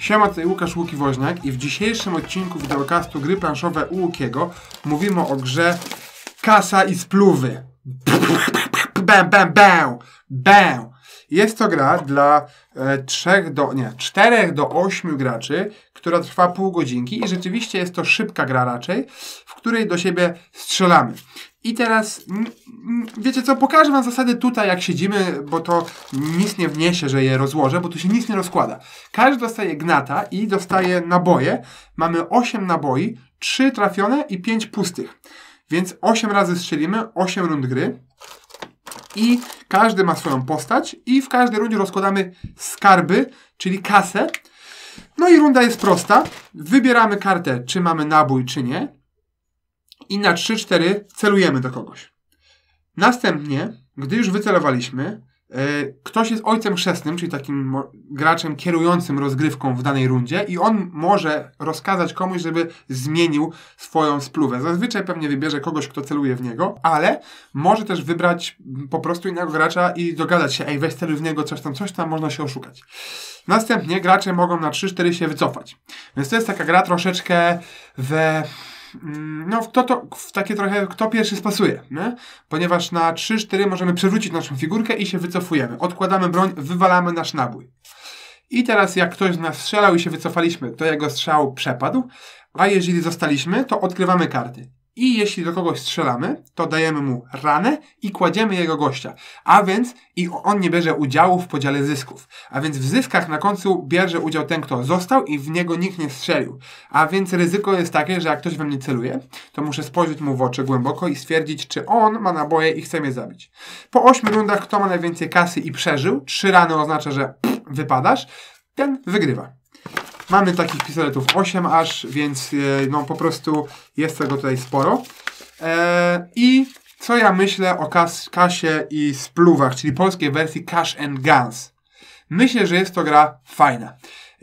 Siema, tutaj Łukasz Łuki-Woźniak i w dzisiejszym odcinku wideokastu Gry Planszowe u Łukiego mówimy o grze Kasa i Spluwy. Bam, bam, bam, bam. Jest to gra dla e, trzech do, nie, czterech do ośmiu graczy, która trwa pół godzinki i rzeczywiście jest to szybka gra raczej, w której do siebie strzelamy. I teraz, wiecie co, pokażę wam zasady tutaj, jak siedzimy, bo to nic nie wniesie, że je rozłożę, bo tu się nic nie rozkłada. Każdy dostaje gnata i dostaje naboje. Mamy 8 naboi, 3 trafione i 5 pustych. Więc 8 razy strzelimy, 8 rund gry. I każdy ma swoją postać i w każdej rundzie rozkładamy skarby, czyli kasę. No i runda jest prosta. Wybieramy kartę, czy mamy nabój, czy nie i na 3-4 celujemy do kogoś. Następnie, gdy już wycelowaliśmy, yy, ktoś jest ojcem chrzestnym, czyli takim graczem kierującym rozgrywką w danej rundzie i on może rozkazać komuś, żeby zmienił swoją spluwę. Zazwyczaj pewnie wybierze kogoś, kto celuje w niego, ale może też wybrać po prostu innego gracza i dogadać się, ej, weź celuj w niego, coś tam, coś tam, można się oszukać. Następnie gracze mogą na 3-4 się wycofać. Więc to jest taka gra troszeczkę we no, kto to, w takie trochę, kto pierwszy spasuje, nie? Ponieważ na 3-4 możemy przewrócić naszą figurkę i się wycofujemy. Odkładamy broń, wywalamy nasz nabój. I teraz jak ktoś z nas strzelał i się wycofaliśmy, to jego strzał przepadł, a jeżeli zostaliśmy, to odkrywamy karty. I jeśli do kogoś strzelamy, to dajemy mu ranę i kładziemy jego gościa. A więc i on nie bierze udziału w podziale zysków. A więc w zyskach na końcu bierze udział ten, kto został i w niego nikt nie strzelił. A więc ryzyko jest takie, że jak ktoś we mnie celuje, to muszę spojrzeć mu w oczy głęboko i stwierdzić, czy on ma naboje i chce mnie zabić. Po 8 rundach, kto ma najwięcej kasy i przeżył, trzy rany oznacza, że pff, wypadasz, ten wygrywa. Mamy takich pistoletów 8 aż, więc e, no po prostu jest tego tutaj sporo. E, I co ja myślę o kas kasie i spluwach, czyli polskiej wersji Cash and Guns. Myślę, że jest to gra fajna.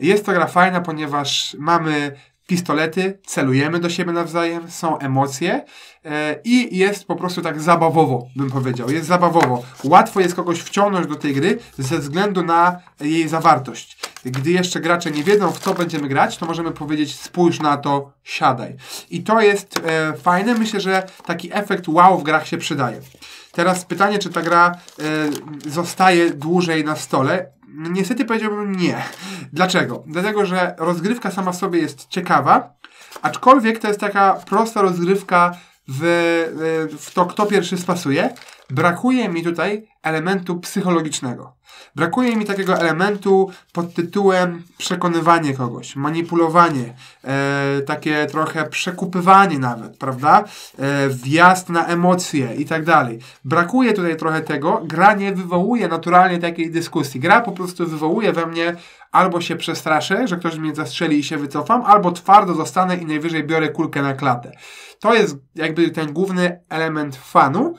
Jest to gra fajna, ponieważ mamy pistolety, celujemy do siebie nawzajem, są emocje e, i jest po prostu tak zabawowo, bym powiedział. Jest zabawowo. Łatwo jest kogoś wciągnąć do tej gry ze względu na jej zawartość. Gdy jeszcze gracze nie wiedzą, w co będziemy grać, to możemy powiedzieć spójrz na to, siadaj. I to jest e, fajne. Myślę, że taki efekt wow w grach się przydaje. Teraz pytanie, czy ta gra e, zostaje dłużej na stole. Niestety powiedziałbym nie. Dlaczego? Dlatego, że rozgrywka sama w sobie jest ciekawa, aczkolwiek to jest taka prosta rozgrywka w, w to, kto pierwszy spasuje. Brakuje mi tutaj elementu psychologicznego. Brakuje mi takiego elementu pod tytułem przekonywanie kogoś, manipulowanie, e, takie trochę przekupywanie nawet, prawda? E, wjazd na emocje i tak dalej. Brakuje tutaj trochę tego. Gra nie wywołuje naturalnie takiej dyskusji. Gra po prostu wywołuje we mnie albo się przestraszę, że ktoś mnie zastrzeli i się wycofam, albo twardo zostanę i najwyżej biorę kulkę na klatę. To jest jakby ten główny element fanu,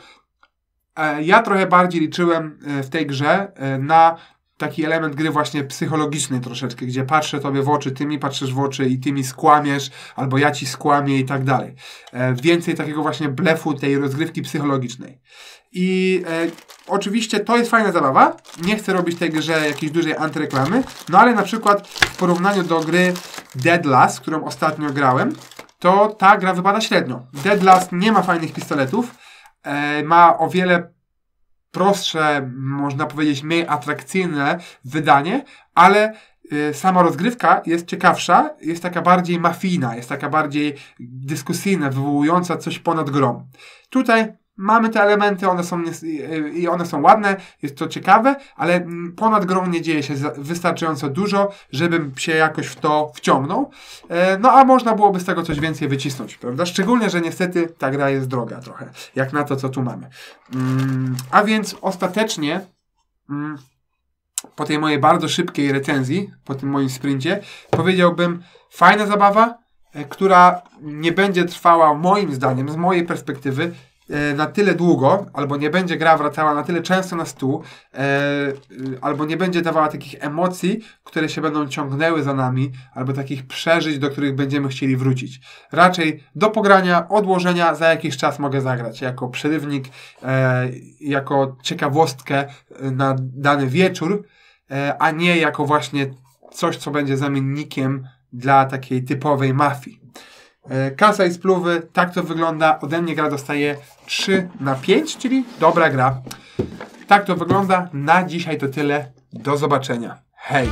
ja trochę bardziej liczyłem e, w tej grze e, na taki element gry właśnie psychologiczny troszeczkę, gdzie patrzę tobie w oczy, ty mi patrzysz w oczy i ty mi skłamiesz, albo ja ci skłamię i tak dalej. Więcej takiego właśnie blefu tej rozgrywki psychologicznej. I e, oczywiście to jest fajna zabawa. Nie chcę robić tej grze jakiejś dużej antyreklamy, no ale na przykład w porównaniu do gry Dead Last, którą ostatnio grałem, to ta gra wypada średnio. Dead Last nie ma fajnych pistoletów, E, ma o wiele prostsze, można powiedzieć, mniej atrakcyjne wydanie, ale e, sama rozgrywka jest ciekawsza, jest taka bardziej mafijna, jest taka bardziej dyskusyjna, wywołująca coś ponad grą. Tutaj mamy te elementy, one są i one są ładne, jest to ciekawe, ale ponad grą nie dzieje się wystarczająco dużo, żebym się jakoś w to wciągnął. E, no a można byłoby z tego coś więcej wycisnąć, prawda? Szczególnie, że niestety ta gra jest droga trochę, jak na to, co tu mamy. Mm, a więc ostatecznie mm, po tej mojej bardzo szybkiej recenzji, po tym moim sprincie, powiedziałbym fajna zabawa, e, która nie będzie trwała moim zdaniem, z mojej perspektywy, na tyle długo, albo nie będzie gra wracała na tyle często na stół, e, albo nie będzie dawała takich emocji, które się będą ciągnęły za nami, albo takich przeżyć, do których będziemy chcieli wrócić. Raczej do pogrania, odłożenia, za jakiś czas mogę zagrać jako przerywnik, e, jako ciekawostkę na dany wieczór, e, a nie jako właśnie coś, co będzie zamiennikiem dla takiej typowej mafii. E, Kasa i spluwy, tak to wygląda. Ode mnie gra dostaje 3 na 5, czyli dobra gra. Tak to wygląda. Na dzisiaj to tyle. Do zobaczenia. Hej!